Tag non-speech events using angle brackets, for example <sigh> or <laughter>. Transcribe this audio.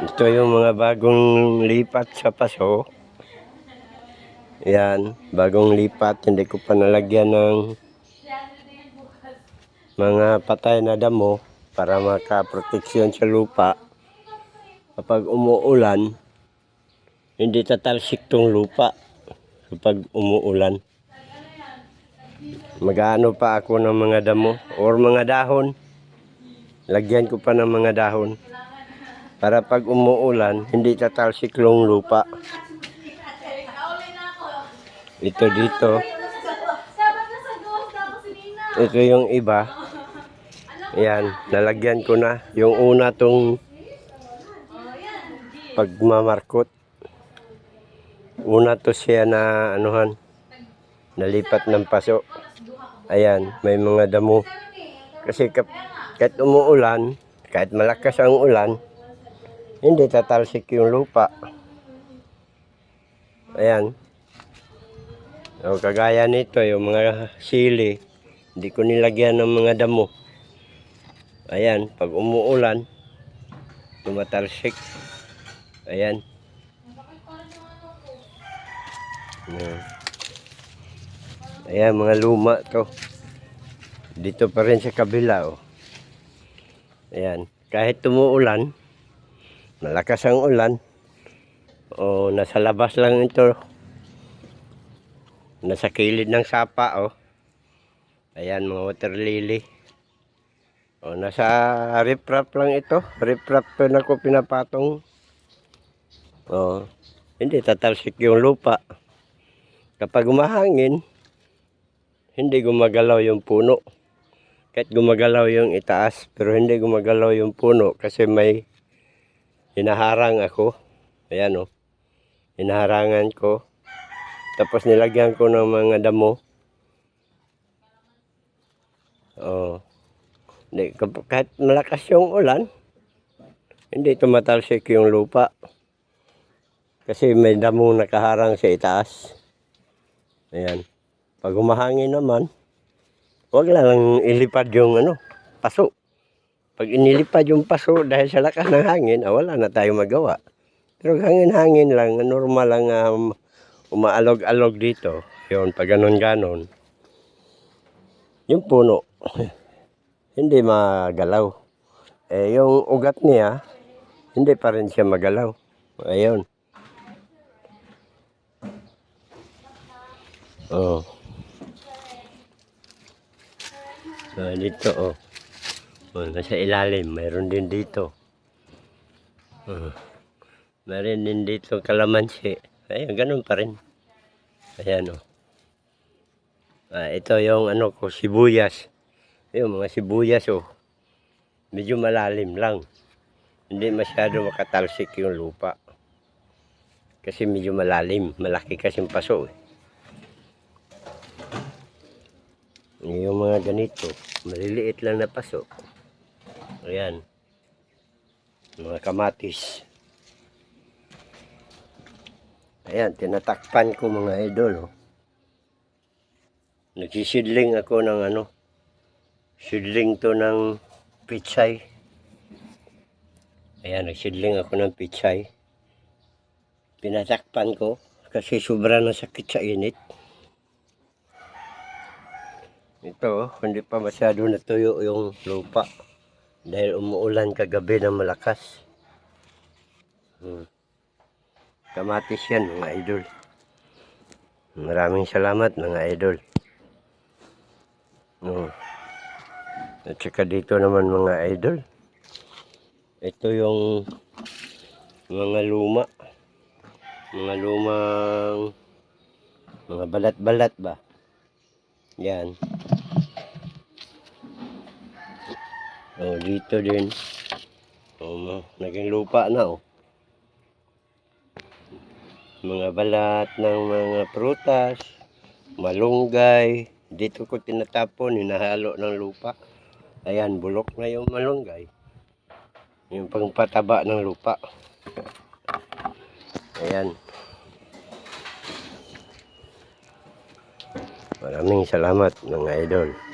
Ito yung mga bagong lipat sa paso. Yan, bagong lipat. Hindi ko pa nalagyan ng mga patay na damo para makaproteksyon sa lupa. Kapag umuulan, hindi tatalsik tong lupa kapag umuulan. Mag-ano pa ako ng mga damo or mga dahon. Lagyan ko pa ng mga dahon. Para pag umuulan, hindi tatalsik yung lupa. Ito dito. Ito yung iba. Yan, nalagyan ko na. Yung una tong pagmamarkot. Una to siya na anuhan. Nalipat ng paso. Ayan, may mga damo. Kasi kahit umuulan, kahit malakas ang ulan, hindi tatalsik yung lupa. Ayan. O, kagaya nito, yung mga sili, hindi ko nilagyan ng mga damo. Ayan, pag umuulan, tumatalsik. Ayan. Ayan. Mga luma to. Dito pa rin sa kabila, oh. Ayan. Kahit tumuulan, malakas ang ulan, o nasa labas lang ito, nasa kilid ng sapa, oh. Ayan, mga water lily. O, nasa riprap lang ito. Riprap to na ko pinapatong. O, hindi tatalsik yung lupa. Kapag umahangin, hindi gumagalaw yung puno. Kahit gumagalaw yung itaas, pero hindi gumagalaw yung puno kasi may hinaharang ako. Ayan o. Hinaharangan ko. Tapos nilagyan ko ng mga damo. Oh. Kahit malakas yung ulan, hindi tumatalsik yung lupa. Kasi may damong nakaharang sa itaas. Ayan. Pag humahangin naman, huwag lang ilipad yung ano, paso. Pag inilipad yung paso dahil sa lakas ng hangin, ah, wala na tayong magawa. Pero hangin-hangin lang, normal lang um, umaalog-alog dito. Yun, pag ganon-ganon. Yung puno, <laughs> hindi magalaw. Eh, yung ugat niya, hindi pa rin siya magalaw. Ayun. Oh. So, dito, oh. Oh. Nasa ilalim, mayroon din dito. Oh. Meron din dito kalamansi. Ayun, ganun pa rin. Ayan, oh. Ah, ito yung ano ko, sibuyas. Yung mga sibuyas oh. Medyo malalim lang. Hindi masyado makatalsik yung lupa. Kasi medyo malalim. Malaki kasing paso eh. Yung mga ganito, maliliit lang na paso. Ayan. Mga kamatis. Ayan, tinatakpan ko mga idol. Oh. Nagsisidling ako ng ano, sidling to ng pichay. Ayan, nagsidling ako ng pichay. Pinatakpan ko kasi sobra na sakit sa init. Ito, hindi pa masyado natuyo yung lupa dahil umuulan kagabi ng malakas. Hmm. Kamatis yan mga idol. Maraming salamat mga idol. No. At saka dito naman mga idol. Ito yung mga luma. Mga lumang mga balat-balat ba? Yan. Oh, dito din. Ma- naging lupa na oh. Mga balat ng mga prutas, malunggay, dito ko tinatapon, hinahalo ng lupa. Ayan, bulok na yung malunggay. Yung pangpataba ng lupa. Ayan. Maraming salamat mga idol.